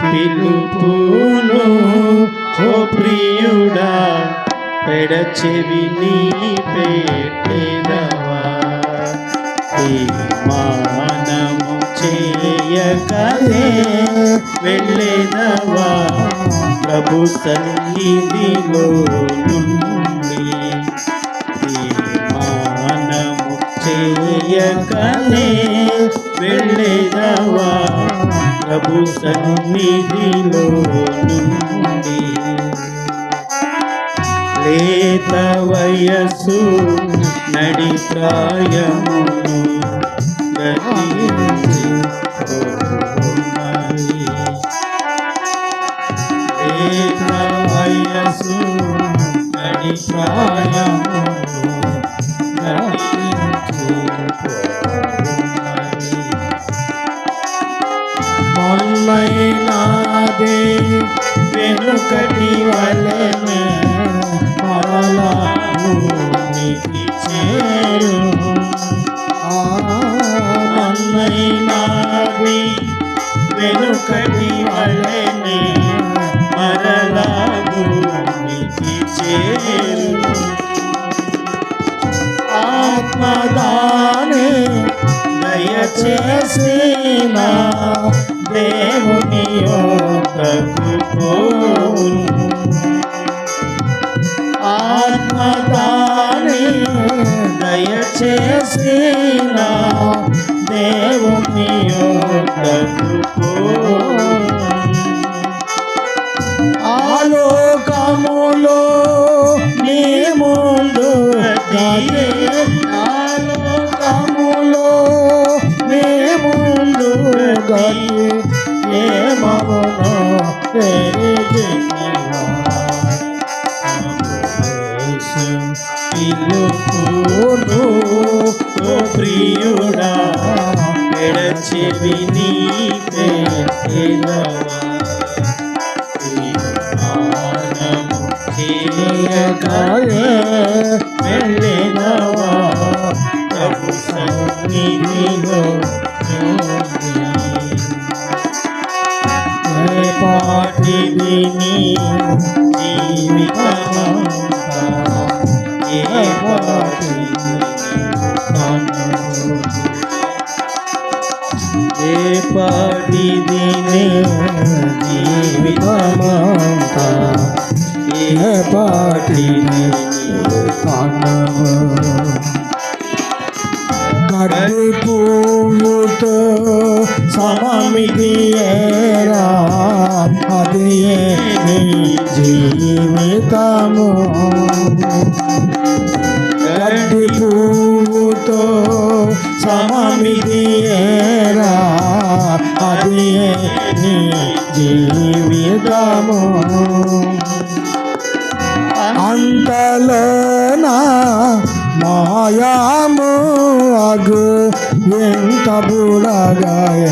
పిలుపును ఓ ప్రియుడా పెడచెవి నీ పెట్టినవా చేయకలే వెళ్ళేదవా ప్రభు సన్నిధి నుండి మానము చేయకనే వెళ్ళేదవా ప్రభు సన్నిధిలో నుండి లేత వయసు నడి ప్రాయమును లేత వయసు నడి ప్రాయము now నీకు ప్రియుడా ఎడచెవి నీతే మెల్లెనవా ప్రభు సన్నిధిలో দিনে জীবনমতা ইহ পাটিনে পানব கடல் பூமுத்து சமமிதியராம் அதையே ஜீவிதமோ கடல் பூமுத்து சமமிதியராம் అదే నీ జీవితము అంతలన మాయాము అగు ఎంత బుడగాయ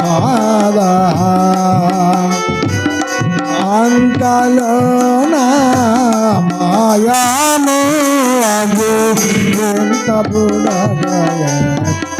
కాదా అంతలన మాయాము అగు ఎంత బుడగాయ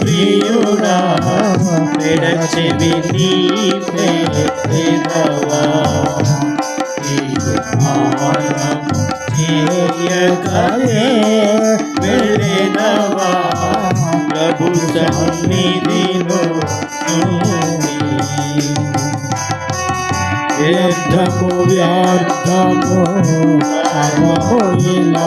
ప్రియుడా పెడచెవి నీవా వెళ్ళినవా ప్రభు సన్నిధిలో వ్యర్థము వ్యర్థము అమోయిలలో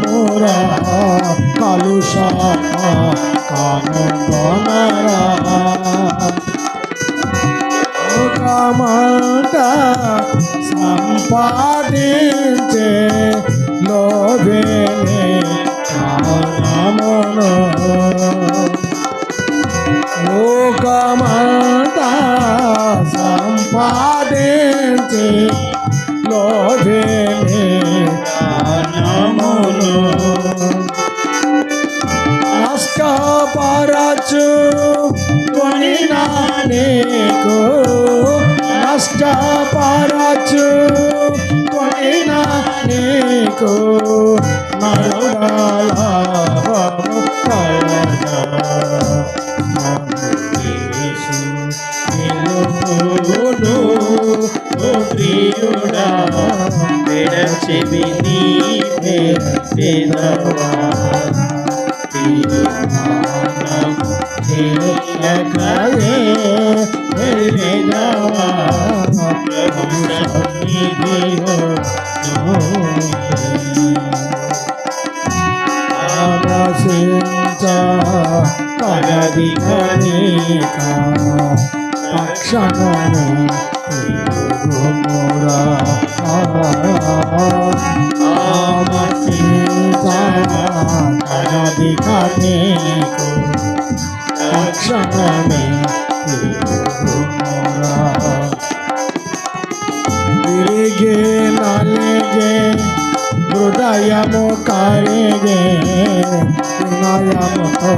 মোরা কালু সাহা কানগনারা কামাটা সম্পাদিতে লোভে মন লোকমাতা সম্পাদিতে লোভে కొనినానేకు నష్టపరచు కొనినానేకు నరుడాలాభము ప్రియుడా విడచివి నీవే విధవా ঝিনি একালে ফেলে যাওয়া সঙ্গী দিও আবাসিতা পদাধিকারিকা তক্ষণ মোরা আমার চিন্তা পদাধিকারিকা সকালে গে নালে গে హృదయం కరిగే వినయముతో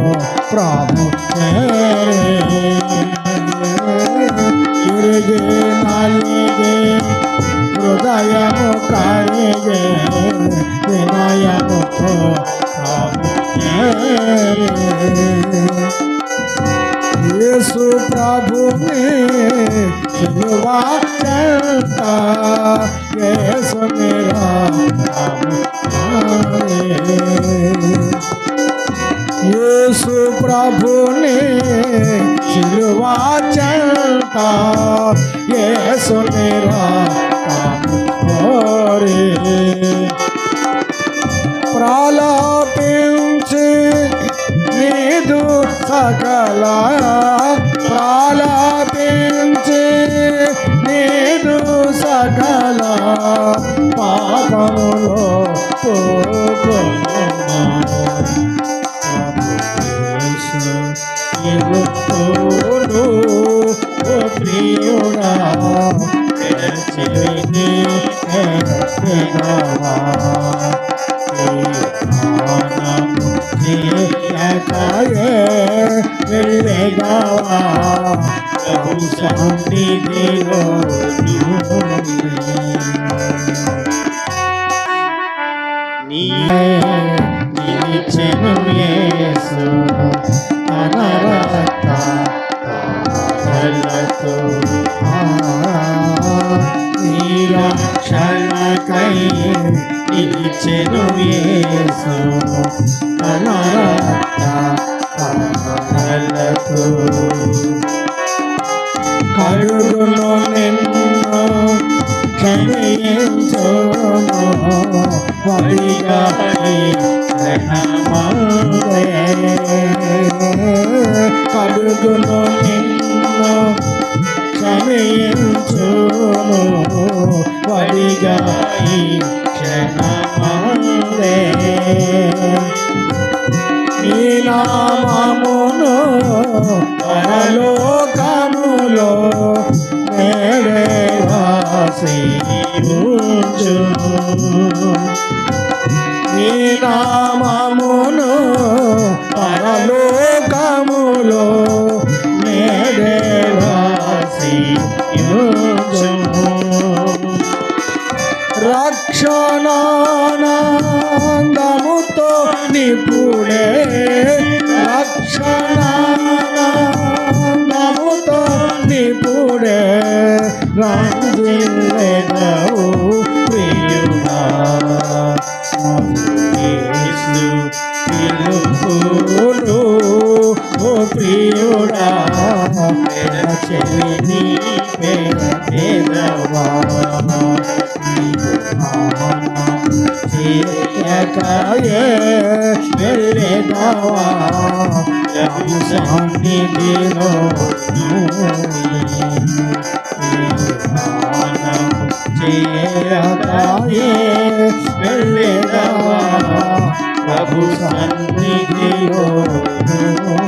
ప్రభు తిరిగి నలిగే హృదయము కరిగే వినయముతో ప్రభు हुआ चलता कैसो मेरा यीशु प्रभु ने सिलवा चलता यीशु मेरा रे ప్రాలాపించి నీదు సకలా प्रभु शांति देव నిలిచెను యేసు అనరత కాలతో నిరక్షణకై నిలిచెను యేసు అనరత కలతో అడుగును నిన్ను క్షమించును వడిగాయి అడుగును నిన్ను క్షమించును వడిగాయి నామమును పరలోకములో మేడే వాసి నీ నామమును పరలోకములో మేడే వాసి రక్షణ ప్రభు సన్నిధిలో చేయతాయే వెళ్ళేదవా ప్రభు సన్నిధిలో